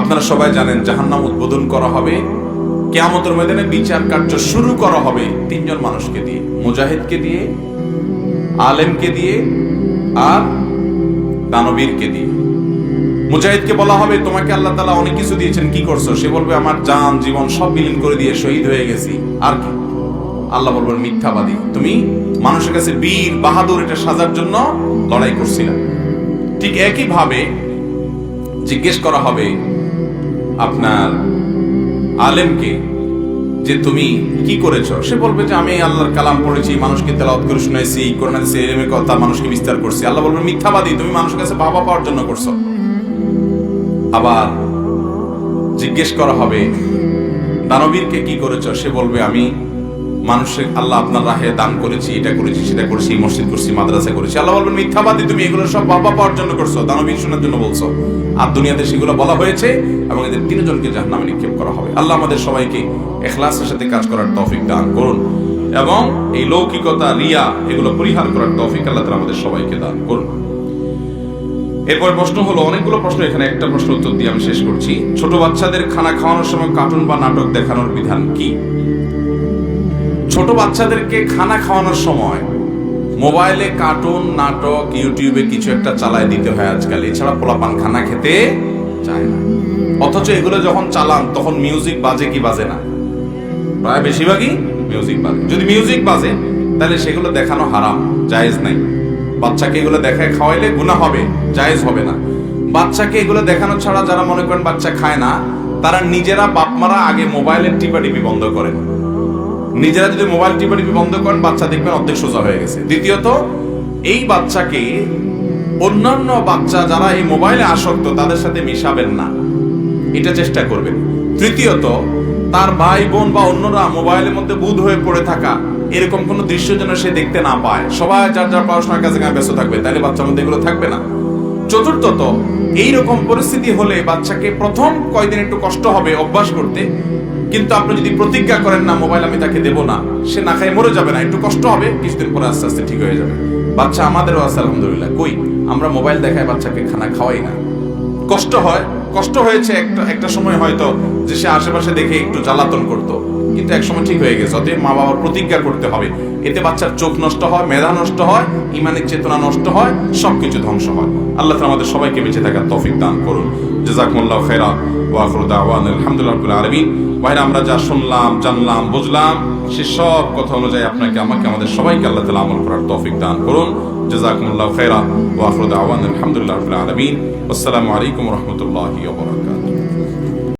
আপনারা সবাই জানেন জাহান্নাম উদ্বোধন করা হবে। কেয়ামতের ময়দানে বিচার কার্য শুরু করা হবে তিনজন মানুষকে দিয়ে, মুজাহিদকে দিয়ে, আলেমকে দিয়ে আর দানবীরকে দিয়ে। মুজাহিদকে বলা হবে, তোমাকে আল্লাহ তালা অনেক কিছু দিয়েছেন, কি করছ? সে বলবে, আমার জান, জীবন সব বিলীন করে দিয়ে শহীদ হয়ে গেছি। আর কি? আল্লাহ বলবেন, মিথ্যাবাদী। তুমি মানুষের কাছে বীর, বাহাদুর, এটা সাজার জন্য লড়াই করছিলাম ঠিক একই ভাবে জিজ্ঞেস করা হবে আপনার আলেমকে যে তুমি কি করেছ? সে বলবে যে আমি আল্লাহর কালাম পড়েছি, মানুষকে তেলাওয়াত করে শুনেছি কোরআন কথা মানুষকে বিস্তার করছি। আল্লাহ বলবে, মিথ্যাবাদী, তুমি মানুষের কাছে বাবা পাওয়ার জন্য করছ। আবার জিজ্ঞেস করা হবে, দানবীরকে কি করেছ? সে বলবে, আমি মানুষের আল্লাহ আপনার রাহে দান করেছি, এটা করেছি, সেটা করেছি মসজিদ করছি, মাদ্রাসা করেছি। আল্লাহ বলবেন, মিথ্যাবাদী, তুমি এগুলো সব বাবা পাওয়ার জন্য করছ, দানবীর শোনার জন্য বলছো। আর দুনিয়াতে সেগুলো বলা হয়েছে এবং এদের তিনজনকে জাহান্নামে নিক্ষেপ করা হবে। আল্লাহ আমাদের সবাইকে এখলাসের সাথে কাজ করার তৌফিক দান করুন এবং এই লৌকিকতা, রিয়া, এগুলো পরিহার করার তৌফিক আল্লাহ তাআলা আমাদের সবাইকে দান করুন। এরপর প্রশ্ন হলো, অনেকগুলো প্রশ্ন, এখানে একটা প্রশ্ন উত্তর দিয়ে আমি শেষ করছি। ছোট বাচ্চাদের খানা খাওয়ানোর সময় কার্টুন বা নাটক দেখানোর বিধান কি? ছোট বাচ্চাদেরকে খানা খাওয়ানোর সময় মোবাইলে কার্টুন, নাটক, ইউটিউবে কিছু একটা চালায় দিতে হয় আজকাল। এছাড়া পোলাপান খানা খেতে চায় না। অথচ এগুলো যখন চালান, তখন মিউজিক বাজে কি বাজে না? প্রায় বেশিরভাগই মিউজিক বাজে। যদি মিউজিক বাজে, তাহলে সেগুলো দেখানো হারাম, জায়েজ নাই। বাচ্চাকে এগুলো দেখায় খাওয়াইলে গুনাহ হবে, জায়েজ হবে না। বাচ্চাকে এগুলো দেখানো ছাড়া যারা মনে করেন বাচ্চা খায় না, তারা নিজেরা বাপমারা আগে মোবাইলের টিপাটিপি বন্ধ করেন। নিজেরা যদি মোবাইল টিপাটিপি বন্ধ করেন, বাচ্চা দেখবেন অর্ধেক সোজা হয়ে গেছে। দ্বিতীয়ত, এই বাচ্চাকে অন্যান্য বাচ্চা যারা এই মোবাইলে আসক্ত, তাদের সাথে মিশাবেন না। এটা চেষ্টা করবেন। তৃতীয়ত, তার ভাই, বোন বা অন্যরা মোবাইলের মধ্যে বুধ হয়ে পড়ে থাকা, এরকম কোন দৃশ্য যেন সে দেখতে না পায়। সবাই যার যার পড়াশোনার কাছে ব্যস্ত থাকবে, তাহলে বাচ্চার মধ্যে এগুলো থাকবে না। চতুর্থত, এইরকম পরিস্থিতি হলে বাচ্চাকে প্রথম কয়দিন একটু কষ্ট হবে অভ্যাস করতে। কিন্তু আপনি যদি প্রতিজ্ঞা করেন, না, মোবাইল আমি তাকে দেব না, সে না খায় মরে যাবে না, একটু কষ্ট হবে, কিছুদিন পরে আস্তে আস্তে ঠিক হয়ে যাবে। বাচ্চা আমাদেরও আছে, আলহামদুলিল্লাহ। কই? আমরা মোবাইল দেখায় বাচ্চাকে খানা খাওয়াই না। কষ্ট হয় কষ্ট হয়েছে একটা একটা সময় হয়তো যে সে আশেপাশে দেখে একটু জ্বালাতন করত। কিন্তু এক সময় ঠিক হয়ে গেছে, অতএব মা বাবার প্রতিজ্ঞা করতে হবে। এতে বাচ্চার চোখ নষ্ট হয়, মেধা নষ্ট হয়, ইমানের চেতনা নষ্ট হয়, সবকিছু ধ্বংস হয়। আল্লাহ আমাদের সবাইকে বেঁচে থাকার তফিক দান করুন। জাযাকুমুল্লাহু খাইরা ওয়া আখিরু দাওয়ানা আলহামদুলিল্লাহি আলামিন। ভাইরা, আমরা যা শুনলাম, জানলাম, বুঝলাম, সে সব কথা অনুযায়ী আপনাকে, আমাকে, আমাদের সবাইকে আল্লাহ তাআলা আমল করার তৌফিক দান করুন। জাযাকুমুল্লাহু খাইরা ওয়া আখিরু দাওয়ানা আলহামদুলিল্লাহি আলামিন। আসসালামু আলাইকুম রাহমাতুল্লাহি বারাকাতুহু।